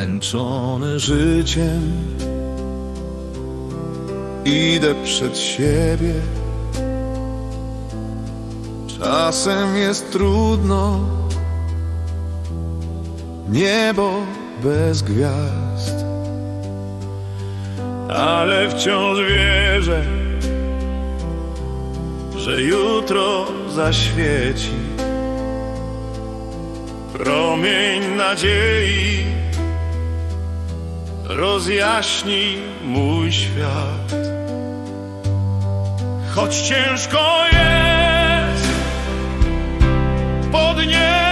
Zmęczony życiem. Idę przed siebie. Czasem jest trudno. Niebo bez gwiazd. Ale wciąż wierzę Że jutro zaświeci Promień nadziei rozjaśni mój świat. Choć ciężko jest, podnieśmy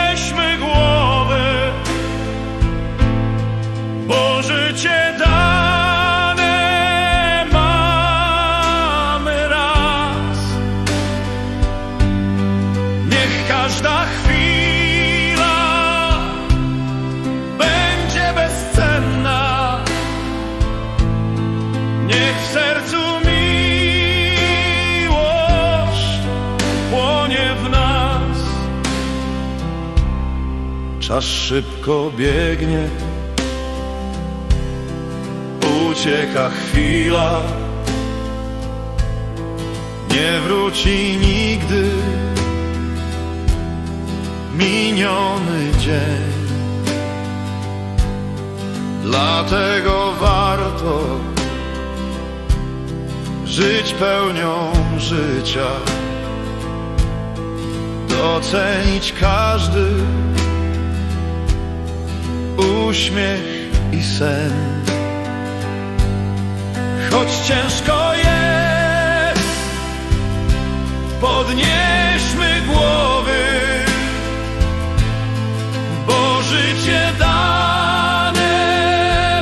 Czas szybko biegnie, ucieka chwila, nie wróci nigdy. Miniony dzień. Dlatego warto żyć pełnią życia, docenić każdy uśmiech i sen. Choć ciężko jest, podnieśmy głowy, bo życie dane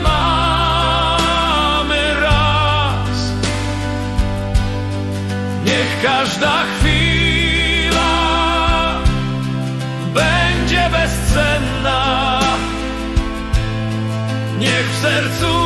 mamy raz. Niech każda chwila sercu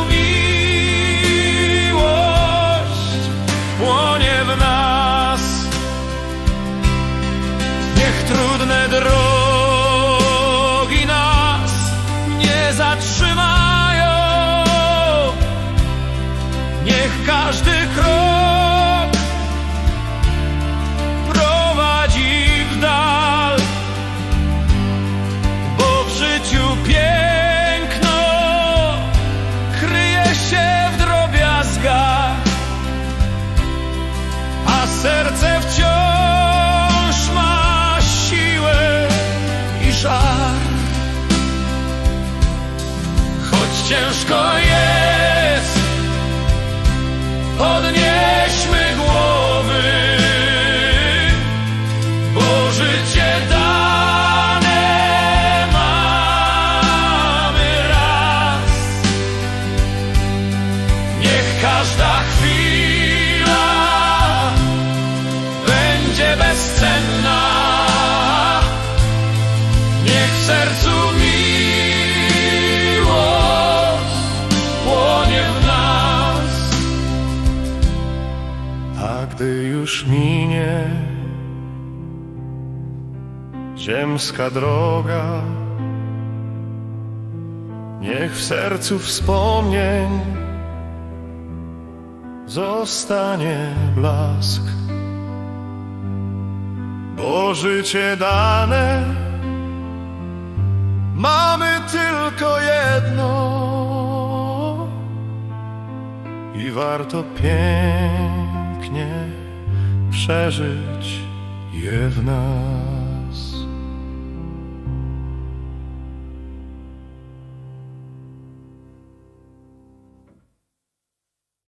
serce wciąż już minie. Ziemska droga, niech w sercu wspomnień. Zostanie blask. Bo życie dane mamy tylko jedno. I warto pięknie przeżyć je w nas.